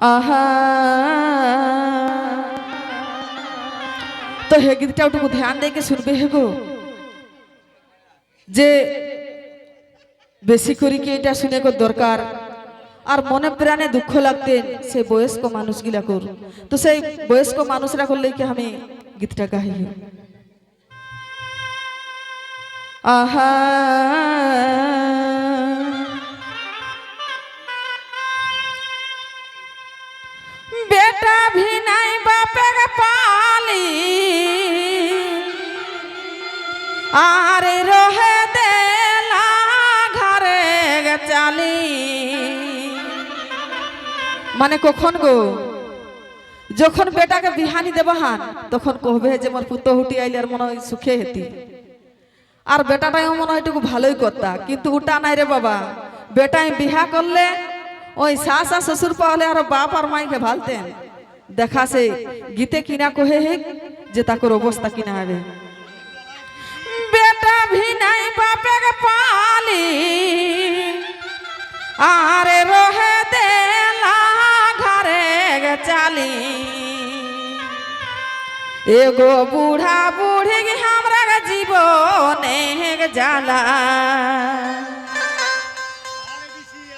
আহা। তো হে গীতটা একটু ধ্যান দিয়ে শুনবে হে গো। যে বেশি করে কি এটা শুনে গো দরকার। আর মনে প্রাণে দুঃখ লাগতেন সেই বয়স্ক মানুষগুলা কর। তো সেই বয়স্ক মানুষরা করলে কি আমি গীতটা গাই আহা। মানে কখন গো? যখন বেটাকে বিহানি দেবাহান তখন কহবে যে মোর পুত্র হুটি আইলে আর মনে হয় সুখে হেতি। আর বেটাটাও মনে হয় একটু ভালোই করতা, কিন্তু ওটা নাই রে বাবা। বেটাই বিহা করলে, ওই শাশ শ্বশুর পাহলে আর বাপ আর মাইকে ভালতেন। দেখা সে গীতে কিনা কহে হে যে তাকর অবস্থা কিনা হবে। বেটা ভি নাই বাপে কে পালি। জানি। এগো বুড়া বুড়ে আমরা জীবনে জ্বালা।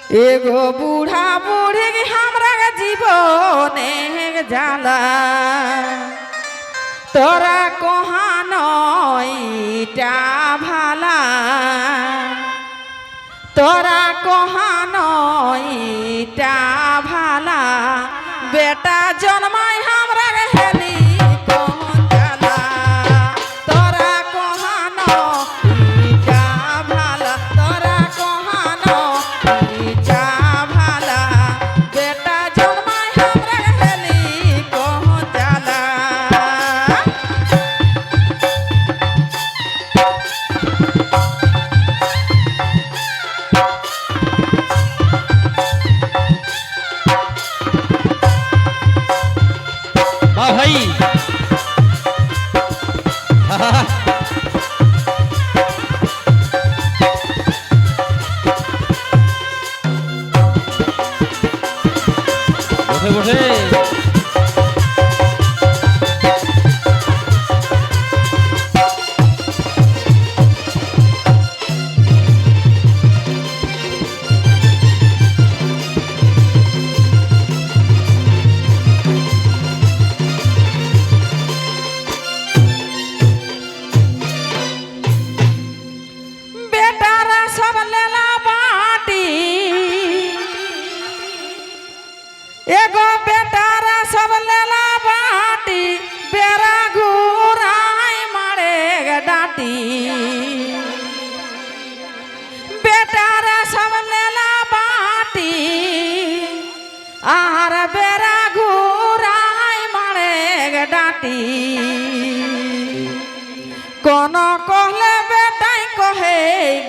এগো বুড়া বুড়ে আমরা জীবনে জ্বালা। তোরা কহানইটা ভালা। তোরা কহানইটা ভালা। বেটা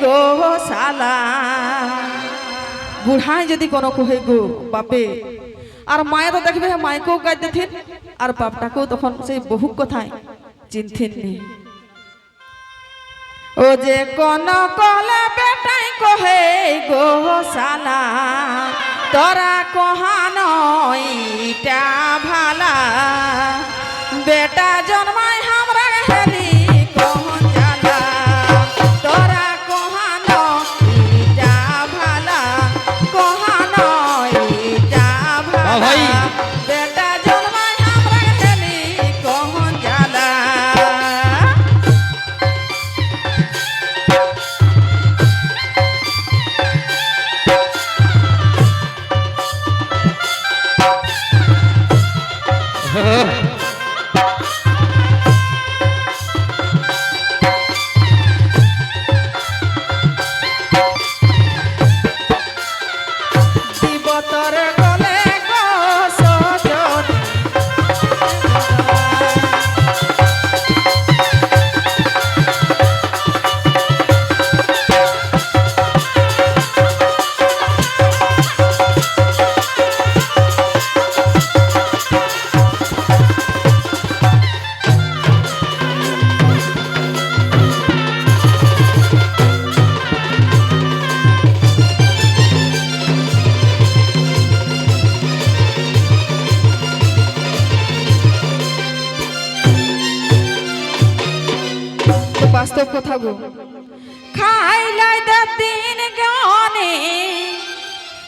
গো বুড়াই যদি কোনো কহে গো, বাপে। আর মায়ে তো দেখবে মাইকেও গাইতেথিন আর বাপটাকেও তখন সেই বহু কথাই চিনথিন নি। ও যে কোন কহলে বেটাই কহে গো শালা তোরা কহানইটা ভালা। বেটা জন্মাই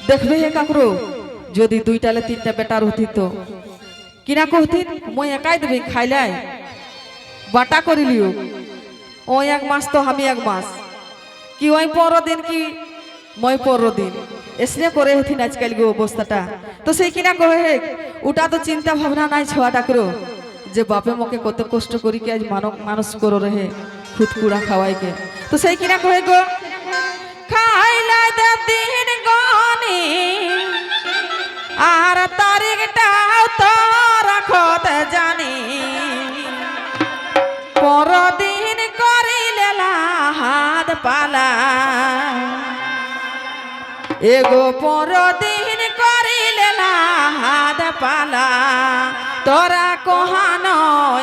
দেখবে হে কাকরো? যদি দুইটালে তিনটা বেটার হতি তো কিনা কহতি মই একাই দেবে খাইলাই। বাটা করিলিও। ও এক মাস তো আমি এক মাস। কি ওই পনেরো দিন কি? মই পনেরো দিন এসনে করে হতিন আজকাল গো অবস্থাটা। তো সেই কিনা কহে হে ওটা তো চিন্তা ভাবনা নাই ছোয়াটা করো যে বাপে মকে কত কষ্ট করি কি আজ মানব মানুষ করো রেহে খুদকুড়া খাওয়াইকে। তো সেই কিনা কহে গো? খাইলাই দিন গনি আর তারিখটাও তো রাখতে জানি। পরদিন করিলে হাত পালা। এগো পরদিন করিলে হাত পালা। তোরা কহান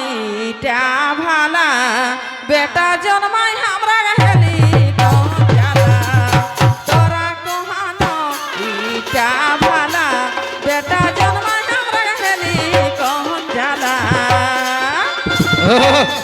ইটা ভালা। বেটা জন্মাই আমরা Ha ha ha!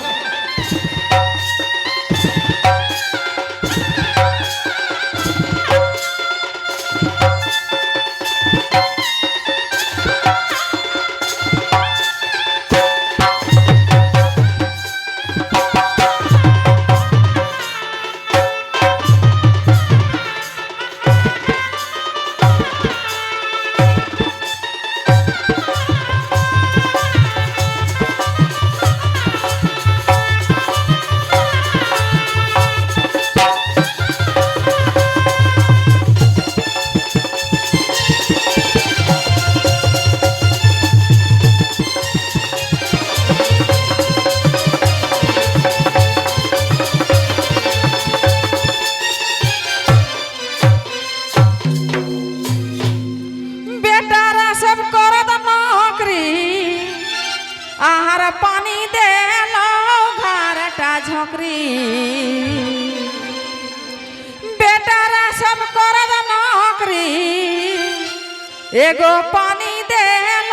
গো পানি দেল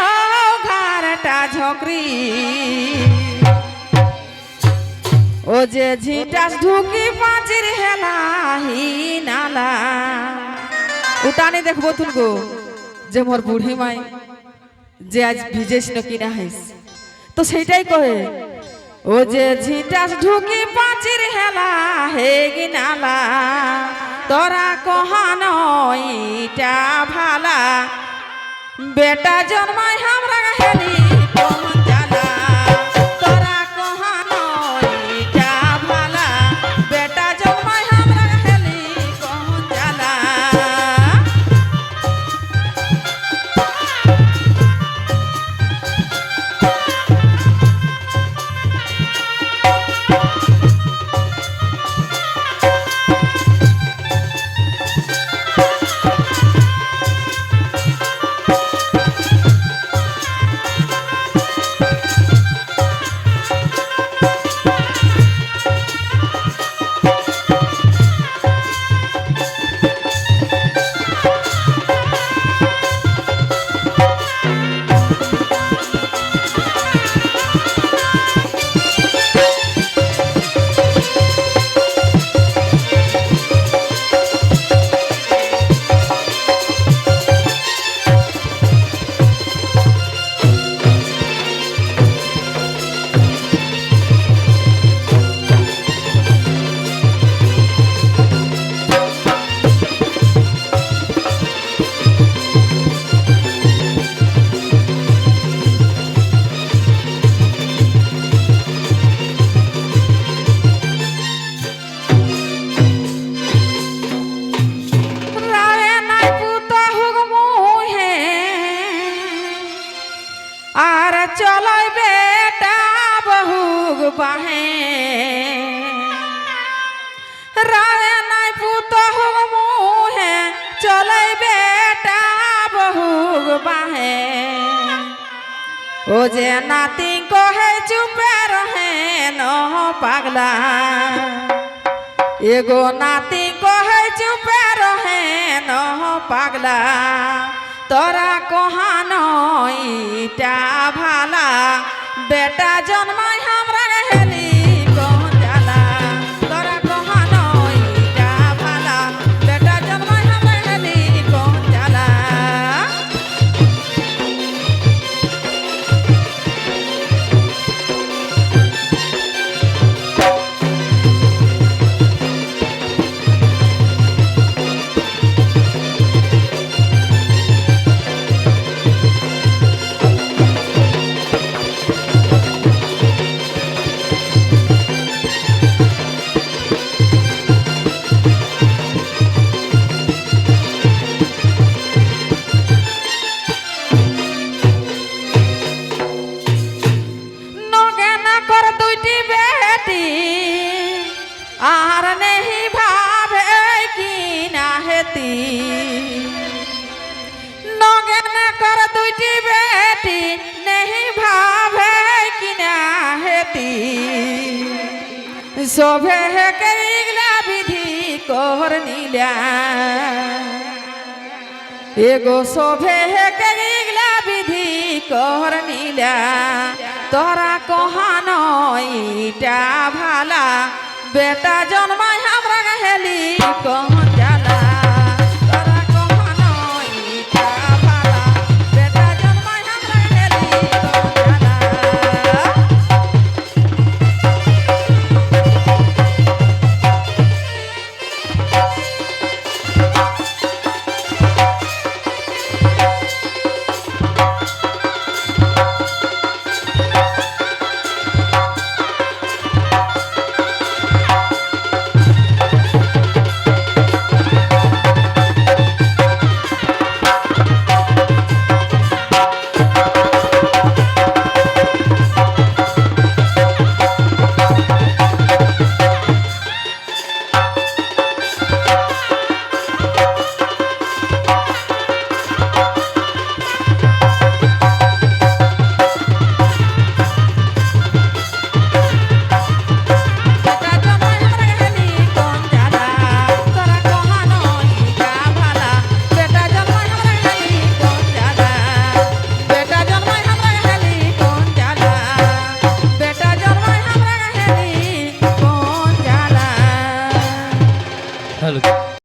ঘাড়টা ঝকরি। ও যে ঝিটাস ঢুকি পাঁচির হেলাহি নালা। উটানে দেখব তুন গো, যে মোর বুড়ি মাই যে আজ ভিজেস কিনা হাইস। তো সেইটাই কহে, ও যে ঝিটাস ঢুকি পাঁচির হেলা হে গিনালা তোরা কহান ইটা ভালা বেটা জন্মায় আমরা আর চলই বেটা বহুগ বাহে। রায়ে নাই পুতা মুহে, চলই বেটা বহুগ বাহে। ও যে নাতি কহে চুপে রহে ন পাগলা। এগো নাতি কহে চুপে রহে ন পাগলা। তোরা কহানো ইটা ভালা। বেটা জন্মাই শোভে কেগলা বিধি কর নিলা। এগো শোভে কেগলা বিধি কর নিলা। তোরা কহান ইটা ভালা। বেটা জন্মায় আমরা হেলি কহন